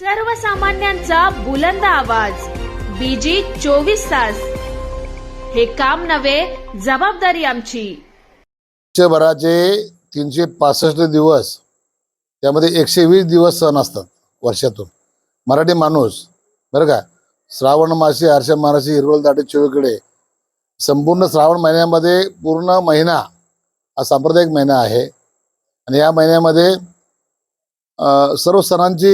सर्वसामान्यांचा बुलंद आवाज. बीजी चोवीस तास. हे काम नव्हे जबाबदारी आमची. वर्षभराचे तीनशे पासष्ट दिवस त्यामध्ये एकशे वीस दिवस सण असतात वर्षातून. मराठी माणूस बरं का? श्रावण मासी हर्ष मानसी हिरवळ दाटे चोवीकडे. संपूर्ण श्रावण महिन्यामध्ये पूर्ण महिना हा सांप्रदायिक महिना आहे. आणि या महिन्यामध्ये सर्व सणांची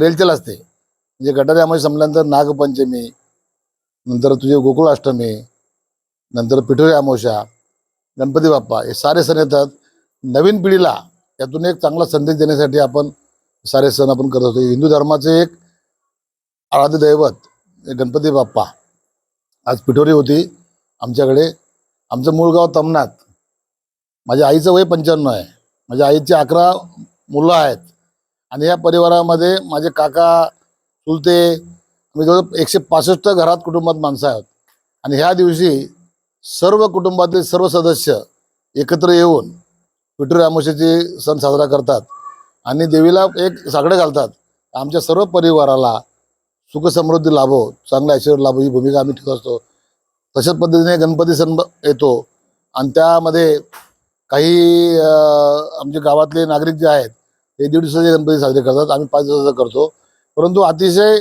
रेलचेल असते. म्हणजे गटाऱ्यामध्ये संपल्यानंतर नागपंचमी नंतर तुझे गोकुळाष्टमी नंतर पिठोरी अमावस्या गणपती बाप्पा हे सारे सण येतात. नवीन पिढीला यातून एक चांगला संदेश देण्यासाठी आपण सारे सण आपण करत होतो हिंदू धर्माचे एक आराध्य दैवत हे गणपती बाप्पा. आज पिठोरी होती आमच्याकडे. आमचं मूळ गाव तमनाथ माझ्या आईचं वय पंच्याण्णव आहे. माझ्या आईचे अकरा मुलं आहेत. आणि या परिवारामध्ये माझे काका चुलते आम्ही जवळ एकशे पासष्ट घरात कुटुंबात माणसं आहोत. आणि ह्या दिवशी सर्व कुटुंबातील सर्व सदस्य एकत्र येऊन पिठोरी रामोशीचे सण साजरा करतात आणि देवीला एक साकडे घालतात. आमच्या सर्व परिवाराला सुख समृद्धी लाभो चांगला ऐश्वर लाभो ही भूमिका आम्ही ठेवत असतो. तशाच पद्धतीने गणपती सण येतो आणि त्यामध्ये काही आमचे गावातले नागरिक जे आहेत ते दीड दिवसाचे गणपती साजरे करतात. आम्ही पाच दिवसाचा करतो. परंतु अतिशय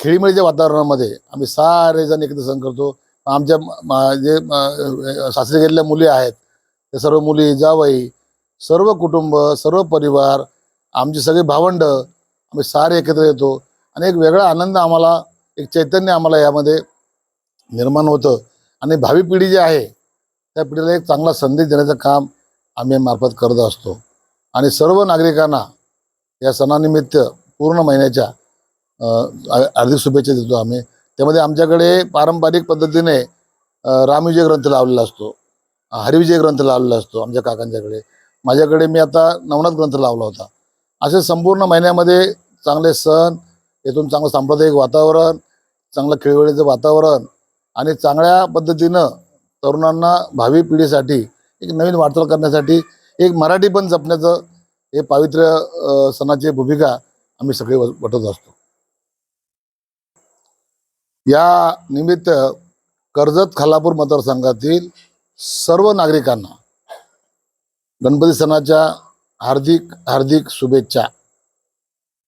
खेळीमेळीच्या वातावरणामध्ये आम्ही सारेजण एकत्र सण करतो. आमच्या जे सासरी गेलेल्या मुली आहेत त्या सर्व मुली जावई सर्व कुटुंब सर्व परिवार आमची सगळी भावंड आम्ही सारे एकत्र येतो. आणि एक वेगळा आनंद आम्हाला एक चैतन्य आम्हाला यामध्ये निर्माण होतं. आणि भावी पिढी जी आहे त्या पिढीला एक चांगला संदेश देण्याचं काम आम्ही मार्फत करत असतो. आणि सर्व नागरिकांना या सणानिमित्त पूर्ण महिन्याच्या हार्दिक शुभेच्छा देतो आम्ही. त्यामध्ये आमच्याकडे पारंपरिक पद्धतीने रामविजय ग्रंथ लावलेला असतो. हरिविजय ग्रंथ लावलेला असतो आमच्या काकांच्याकडे. माझ्याकडे मी आता नवनाथ ग्रंथ लावला होता. असे संपूर्ण महिन्यामध्ये चांगले सण येथून चांगलं सांप्रदायिक वातावरण चांगलं खेळवेळीचं वातावरण आणि चांगल्या पद्धतीनं तरुणांना भावी पिढीसाठी एक नवीन वाटचाल करण्यासाठी एक मराठी पण जपण्याचं हे पावित्र्य सणाची भूमिका आम्ही सगळे व- वटत असतो. या निमित्त कर्जत खालापूर मतदारसंघातील सर्व नागरिकांना गणपती सणाच्या हार्दिक हार्दिक शुभेच्छा.